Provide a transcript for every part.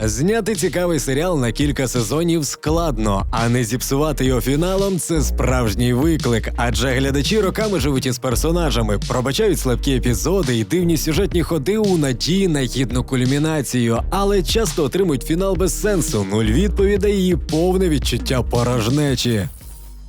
Зняти цікавий серіал на кілька сезонів складно, а не зіпсувати його фіналом це справжній виклик. Адже глядачі роками живуть із персонажами, пробачають слабкі епізоди і дивні сюжетні ходи у надії на гідну кульмінацію, але часто отримують фінал без сенсу, нуль відповідей і повне відчуття порожнечі.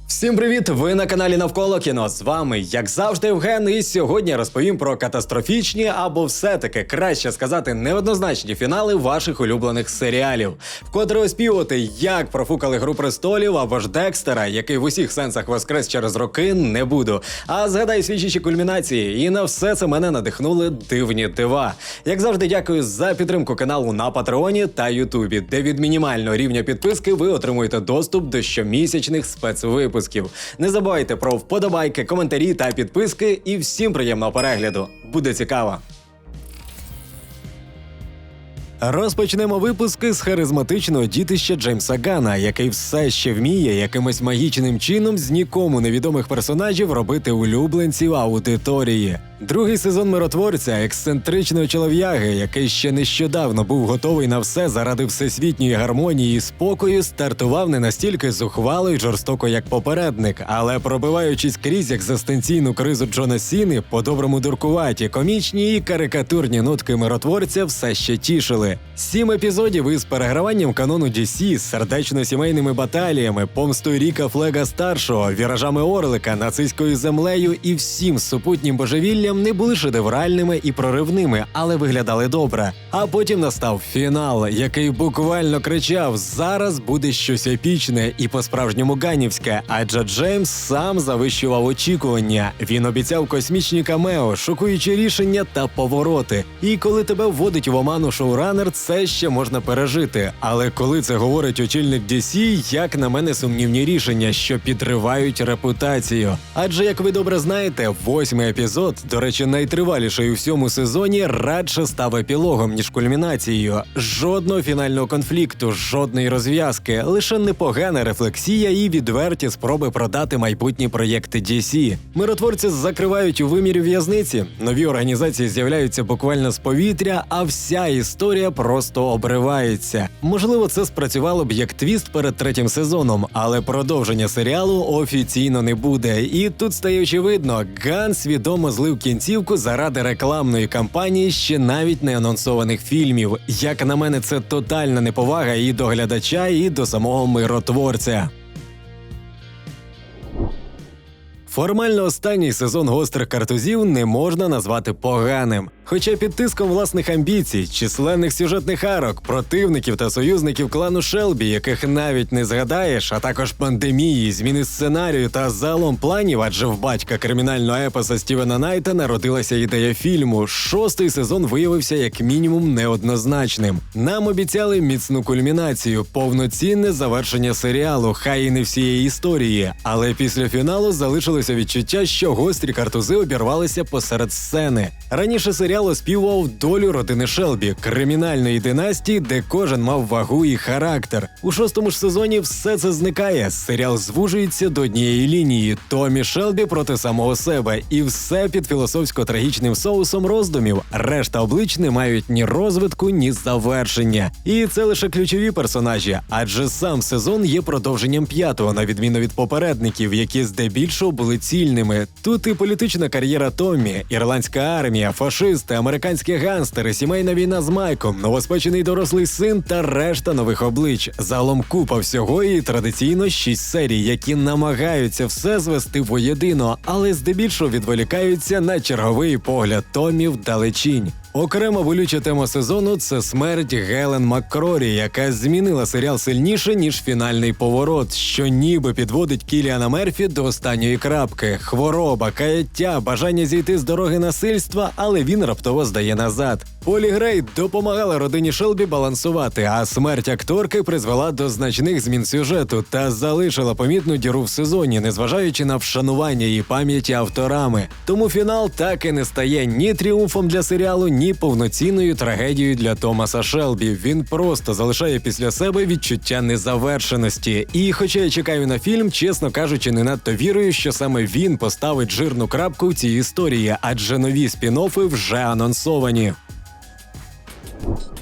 Всім привіт! Ви на каналі Навколо кіно. З вами, як завжди, Євген. І сьогодні розповім про катастрофічні або все-таки краще сказати неоднозначні фінали ваших улюблених серіалів. Вкотре оспівувати, як профукали гру престолів або ж Декстера, який в усіх сенсах воскрес через роки, не буду. А згадай свідчичі кульмінації, і на все це мене надихнули дивні дива. Як завжди, дякую за підтримку каналу на Патреоні та Ютубі, де від мінімального рівня підписки ви отримуєте доступ до щомісячних спецвипусків. Не забувайте про вподобайки, коментарі та підписки. І всім приємного перегляду. Буде цікаво. Розпочнемо випуски з харизматичного дітища Джеймса Гана, який все ще вміє якимось магічним чином з нікому невідомих персонажів робити улюбленців аудиторії. Другий сезон миротворця ексцентричного чолов'яги, який ще нещодавно був готовий на все заради всесвітньої гармонії і спокою, стартував не настільки зухвало й жорстоко, як попередник, але пробиваючись крізь екзистенційну кризу Джона Сіни, по-доброму дуркуваті, комічні і карикатурні нотки миротворця все ще тішили. Сім епізодів із переграванням канону DC, сердечно-сімейними баталіями, помстою Ріка Флега старшого, віражами Орлика, нацистською землею і всім супутнім божевіллям не були шедевральними і проривними, але виглядали добре. А потім настав фінал, який буквально кричав: зараз буде щось епічне і по-справжньому ганівське. Адже Джеймс сам завищував очікування. Він обіцяв космічні камео, шокуючі рішення та повороти. І коли тебе вводить в оману шоуранер, це ще можна пережити. Але коли це говорить очільник DC, як на мене сумнівні рішення, що підривають репутацію. Адже, як ви добре знаєте, восьмий епізод, до речі, найтриваліший у всьому сезоні, радше став епілогом ніж кульмінацією. Жодного фінального конфлікту, жодної розв'язки, лише непогана рефлексія і відверті спроби продати майбутні проєкти DC. Миротворці закривають у вимірі в'язниці. Нові організації з'являються буквально з повітря, а вся історія просто обривається. Можливо, це спрацювало б як твіст перед третім сезоном, але продовження серіалу офіційно не буде. І тут стає очевидно, Ган свідомо злив кінцівку заради рекламної кампанії ще навіть не анонсованих фільмів. Як на мене, це тотальна неповага і до глядача, і до самого миротворця. Формально останній сезон гострих картузів не можна назвати поганим. Хоча під тиском власних амбіцій, численних сюжетних арок, противників та союзників клану Шелбі, яких навіть не згадаєш, а також пандемії, зміни сценарію та залом планів, адже в батька кримінального епоса Стівена Найта народилася ідея фільму. Шостий сезон виявився як мінімум неоднозначним. Нам обіцяли міцну кульмінацію, повноцінне завершення серіалу, хай і не всієї історії. Але після фіналу залишилося відчуття, що гострі картузи обірвалися посеред сцени. Раніше серіал оспівував долю родини Шелбі, кримінальної династії, де кожен мав вагу і характер. У шостому ж сезоні все це зникає. Серіал звужується до однієї лінії Томі Шелбі проти самого себе, і все під філософсько-трагічним соусом роздумів. Решта облич не мають ні розвитку, ні завершення. І це лише ключові персонажі, адже сам сезон є продовженням п'ятого, на відміну від попередників, які здебільшого були цільними. Тут і політична кар'єра Томмі, ірландська армія, фашисти, американські ганстери, сімейна війна з Майком, новоспечений дорослий син та решта нових облич. Загалом купа всього і традиційно шість серій, які намагаються все звести воєдино, але здебільшого відволікаються на черговий погляд Томі вдалечінь. Окрема болюча тема сезону це смерть Гелен Маккрорі, яка змінила серіал сильніше ніж фінальний поворот, що ніби підводить Кіліана Мерфі до останньої крапки. Хвороба, каяття, бажання зійти з дороги насильства, але він раптово здає назад. Полі Грей допомагала родині Шелбі балансувати, а смерть акторки призвела до значних змін сюжету та залишила помітну діру в сезоні, незважаючи на вшанування її пам'яті авторами. Тому фінал так і не стає ні тріумфом для серіалу, ні повноцінною трагедією для Томаса Шелбі. Він просто залишає після себе відчуття незавершеності. І, хоча я чекаю на фільм, чесно кажучи, не надто вірую, що саме він поставить жирну крапку в цій історії, адже нові спін-оффи вже анонсовані. Thank you.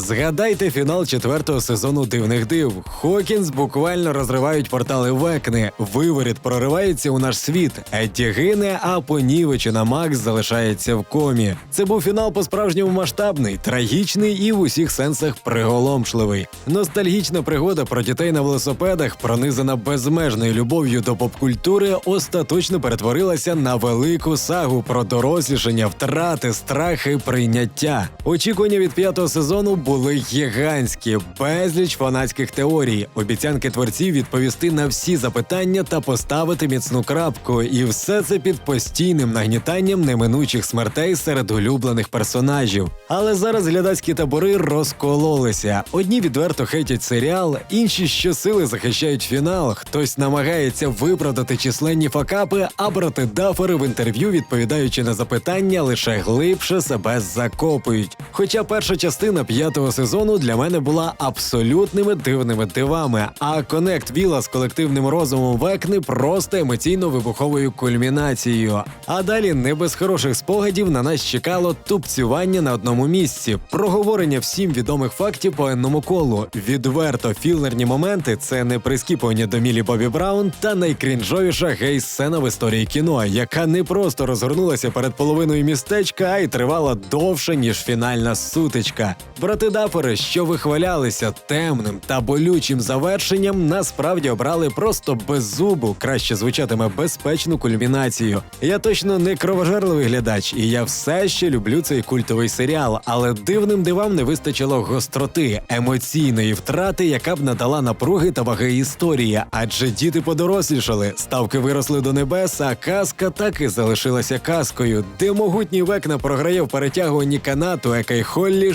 Згадайте фінал четвертого сезону дивних див. Хокінс буквально розривають портали Векни. Виворіт проривається у наш світ. Едді гине, а понівечена Макс залишається в комі. Це був фінал по-справжньому масштабний, трагічний і в усіх сенсах приголомшливий. Ностальгічна пригода про дітей на велосипедах, пронизана безмежною любов'ю до попкультури, остаточно перетворилася на велику сагу про дорослішання, втрати, страхи, прийняття. Очікування від п'ятого сезону були гігантські, безліч фанатських теорій, обіцянки творців відповісти на всі запитання та поставити міцну крапку. І все це під постійним нагнітанням неминучих смертей серед улюблених персонажів. Але зараз глядацькі табори розкололися. Одні відверто хейтять серіал, інші щосили захищають фінал. Хтось намагається виправдати численні факапи, а брати дафери в інтерв'ю, відповідаючи на запитання, лише глибше себе закопують. Хоча перша частина п'ятого сезону для мене була абсолютними дивними дивами, а конект Віла з колективним розумом Векни просто емоційно вибуховою кульмінацією. А далі не без хороших спогадів на нас чекало тупцювання на одному місці, проговорення всім відомих фактів по енному колу, відверто філерні моменти це не прискіпування до Мілі Бобі Браун та найкрінжовіша гей-сцена в історії кіно, яка не просто розгорнулася перед половиною містечка, а й тривала довше ніж фінальна сутичка. Брати Дафери, що вихвалялися темним та болючим завершенням, насправді обрали просто беззубу, краще звучатиме безпечну кульмінацію. Я точно не кровожерливий глядач, і я все ще люблю цей культовий серіал, але дивним дивам не вистачило гостроти, емоційної втрати, яка б надала напруги та ваги історії, адже діти подорослішали, ставки виросли до небес, а казка так і залишилася казкою, де могутній векна програє в перетягуванні канату Екай Холлі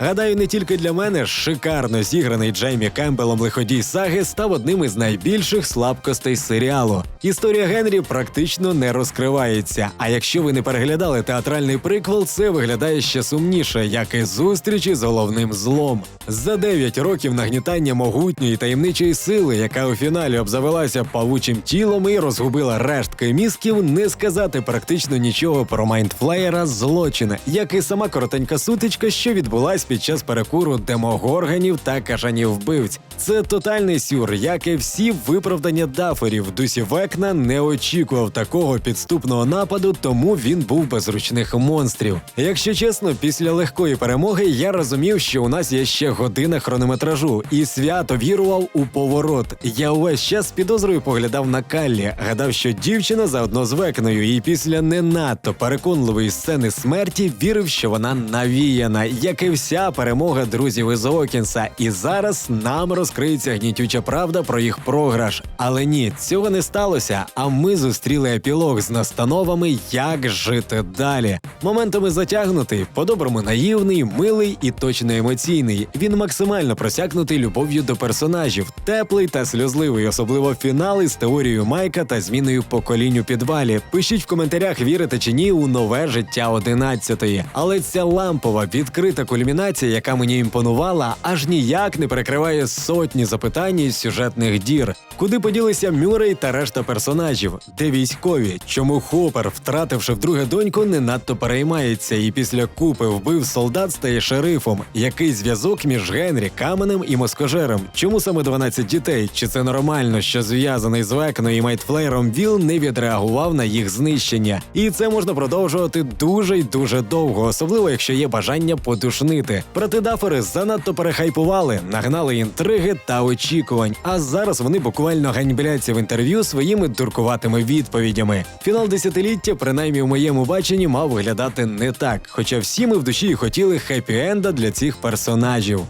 Гадаю, не тільки для мене шикарно зіграний Джеймі Кембелом лиходій саги став одним із найбільших слабкостей серіалу. Історія Генрі практично не розкривається. А якщо ви не переглядали театральний приквел, це виглядає ще сумніше, як і зустрічі з головним злом. За 9 років нагнітання могутньої таємничої сили, яка у фіналі обзавелася павучим тілом і розгубила рештки мізків, не сказати практично нічого про майндфлеєра злочина, як і сама коротенька сутичка, що відбулась під час перекуру демогорганів та кажанів вбивць. Це тотальний сюр, як і всі виправдання даферів. Дусі Векна не очікував такого підступного нападу, тому він був без ручних монстрів. Якщо чесно, після легкої перемоги я розумів, що у нас є ще година хронометражу, і свято вірував у поворот. Я увесь час підозрою поглядав на Каллі, гадав, що дівчина заодно з Векною, і після не надто переконливої сцени смерті вірив, що вона навіяна, як і вся перемога друзів із Окінса. І зараз нам розкриється гнітюча правда про їх програш. Але ні, цього не сталося. А ми зустріли епілог з настановами, як жити далі. Моментами затягнутий, по-доброму наївний, милий і точно емоційний. Він максимально просякнутий любов'ю до персонажів, теплий та сльозливий, особливо фінали з теорією Майка та зміною поколінь у підвалі. Пишіть в коментарях, вірите чи ні у нове життя 11-ї. Але ця лампова відкрита кульмінація, яка мені імпонувала, аж ніяк не перекриває сотні запитань із сюжетних дір. Куди поділися Мюррей та решта персонажів? Де військові? Чому Хопер, втративши вдруге доньку, не надто переймається і після купи вбив солдат стає шерифом? Який зв'язок між Генрі, Каменем і Москожером? Чому саме 12 дітей? Чи це нормально, що зв'язаний з Векною і Майтфлеєром Віл не відреагував на їх знищення? І це можна продовжувати дуже й дуже довго, особливо якщо є бажання подушнити. Проти дафери занадто перехайпували, нагнали інтриги та очікувань. А зараз вони буквально ганьбляться в інтерв'ю своїми дуркуватими відповідями. Фінал десятиліття, принаймні в моєму баченні, мав виглядати не так. Хоча всі ми в душі й хотіли хеппі-енда для цих персонажів.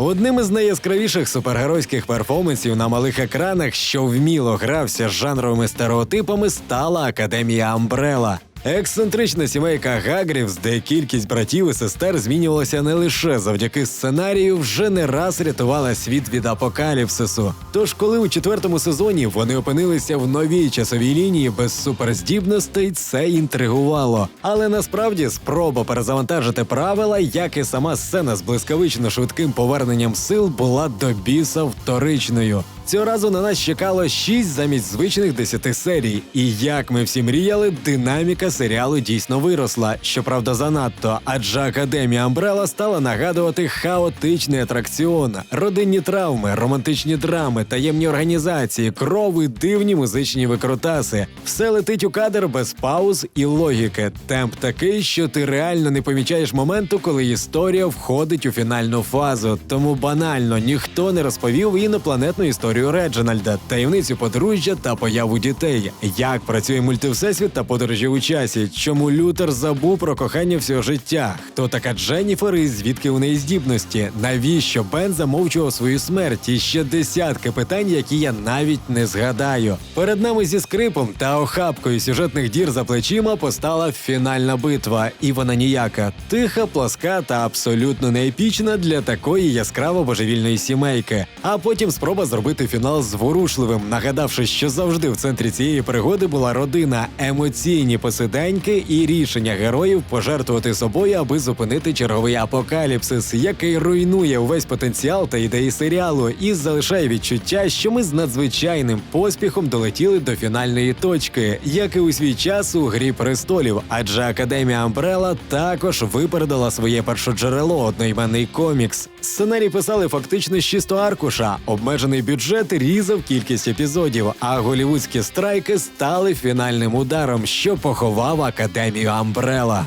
Одним із найяскравіших супергеройських перформансів на малих екранах, що вміло грався з жанровими стереотипами, стала Академія Амбрела. Ексцентрична сімейка Гагрівс, де кількість братів і сестер змінювалася не лише завдяки сценарію, вже не раз рятувала світ від апокаліпсису. Тож, коли у четвертому сезоні вони опинилися в новій часовій лінії без суперздібностей, це інтригувало. Але насправді спроба перезавантажити правила, як і сама сцена з блискавично швидким поверненням сил, була до біса вторичною. Цього разу на нас чекало 6 замість звичних 10 серій. І як ми всі мріяли, динаміка серіалу дійсно виросла. Щоправда, занадто, адже академія Амбрела стала нагадувати хаотичний атракціон, родинні травми, романтичні драми, таємні організації, крови, дивні музичні викрутаси. Все летить у кадр без пауз і логіки. Темп такий, що ти реально не помічаєш моменту, коли історія входить у фінальну фазу. Тому банально ніхто не розповів інопланетну історію Реджинальда, таємницю подружжя та появу дітей, як працює мультивсесвіт та подорожі у часі, чому Лютер забув про кохання всього життя, хто така Дженніфер і звідки у неї здібності, навіщо Бен замовчував свою смерть? І ще десятки питань, які я навіть не згадаю. Перед нами зі скрипом та охапкою сюжетних дір за плечима постала фінальна битва, і вона ніяка, тиха, пласка та абсолютно не епічна для такої яскраво божевільної сімейки. А потім спроба зробити фінал зворушливим, нагадавши, що завжди в центрі цієї пригоди була родина, емоційні посиденьки і рішення героїв пожертвувати собою, аби зупинити черговий апокаліпсис, який руйнує увесь потенціал та ідеї серіалу, і залишає відчуття, що ми з надзвичайним поспіхом долетіли до фінальної точки, як і у свій час у грі престолів, адже академія Амбрела також випередила своє першоджерело одноіменний комікс. Сценарій писали фактично з чисто аркуша. Обмежений бюджет різав кількість епізодів, а голівудські страйки стали фінальним ударом, що поховав академію Амбрела.